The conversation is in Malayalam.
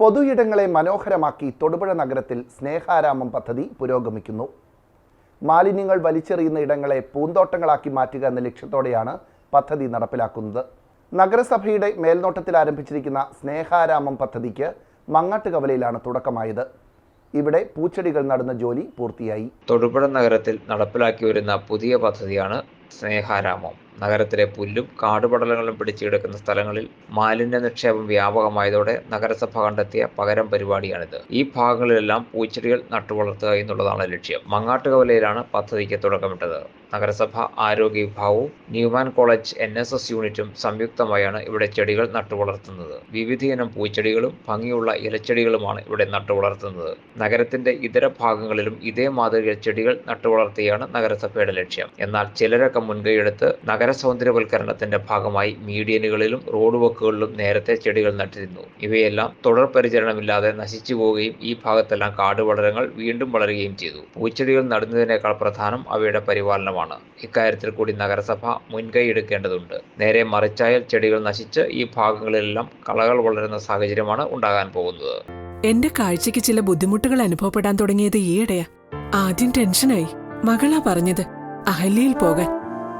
പൊതു ഇടങ്ങളെ മനോഹരമാക്കി തൊടുപുഴ നഗരത്തിൽ സ്നേഹാരാമം പദ്ധതി പുരോഗമിക്കുന്നു. മാലിന്യങ്ങൾ വലിച്ചെറിയുന്ന ഇടങ്ങളെ പൂന്തോട്ടങ്ങളാക്കി മാറ്റുക എന്ന ലക്ഷ്യത്തോടെയാണ് പദ്ധതി നടപ്പിലാക്കുന്നത്. നഗരസഭയുടെ മേൽനോട്ടത്തിൽ ആരംഭിച്ചിരിക്കുന്ന സ്നേഹാരാമം പദ്ധതിക്ക് മങ്ങാട്ട് കവലയിലാണ് തുടക്കമായത്. ഇവിടെ പൂച്ചെടികൾ നടുന്ന ജോലി പൂർത്തിയായി. തൊടുപുഴ നഗരത്തിൽ നടപ്പിലാക്കി വരുന്ന പുതിയ പദ്ധതിയാണ് സ്നേഹാരാമം. നഗരത്തിലെ പുല്ലും കാടുപടലങ്ങളും പിടിച്ചെടുക്കുന്ന സ്ഥലങ്ങളിൽ മാലിന്യ നിക്ഷേപം വ്യാപകമായതോടെ നഗരസഭ കണ്ടെത്തിയ പകരം പരിപാടിയാണിത്. ഈ ഭാഗങ്ങളിലെല്ലാം പൂച്ചെടികൾ നട്ടുവളർത്തുക എന്നുള്ളതാണ് ലക്ഷ്യം. മങ്ങാട്ടുകവലയിലാണ് പദ്ധതിക്ക് തുടക്കമിട്ടത്. നഗരസഭ ആരോഗ്യ വിഭാഗവും Newman college N S S യൂണിറ്റും സംയുക്തമായാണ് ഇവിടെ ചെടികൾ നട്ടുവളർത്തുന്നത് വിവിധയിനം പൂച്ചെടികളും ഭംഗിയുള്ള ഇലച്ചെടികളുമാണ് ഇവിടെ നട്ടുവളർത്തുന്നത് നഗരത്തിന്റെ ഇതര ഭാഗങ്ങളിലും ഇതേ മാതൃകയിൽ ചെടികൾ നട്ടുവളർത്തിയാണ് നഗരസഭയുടെ ലക്ഷ്യം. എന്നാൽ ചിലരൊക്കെ മുൻകൈയെടുത്ത് നഗര സൗന്ദര്യവൽക്കരണത്തിന്റെ ഭാഗമായി മീഡിയനുകളിലും റോഡ് വക്കുകളിലും നേരത്തെ ചെടികൾ നട്ടിരുന്നു. ഇവയെല്ലാം തുടർ പരിചരണമില്ലാതെ നശിച്ചു പോവുകയും ഈ ഭാഗത്തെല്ലാം കാടുപടലങ്ങൾ വീണ്ടും വളരുകയും ചെയ്തു. പൂച്ചെടികൾ നടുന്നതിനേക്കാൾ പ്രധാനം അവയുടെ പരിപാലനമാണ്. ഇക്കാര്യത്തിൽ കൂടി നഗരസഭ മുൻകൈ എടുക്കേണ്ടതുണ്ട്. നേരെ മറിച്ചായാൽ ചെടികൾ നശിച്ച് ഈ ഭാഗങ്ങളിലെല്ലാം കളകൾ വളരുന്ന സാഹചര്യമാണ് ഉണ്ടാകാൻ പോകുന്നത്. എന്റെ കാഴ്ചയ്ക്ക് ചില ബുദ്ധിമുട്ടുകൾ അനുഭവപ്പെടാൻ തുടങ്ങിയത് ഈയിടെയാ. ആദ്യം ടെൻഷനായി. മകളാ പറഞ്ഞത് അഹല്യയിൽ പോകാൻ.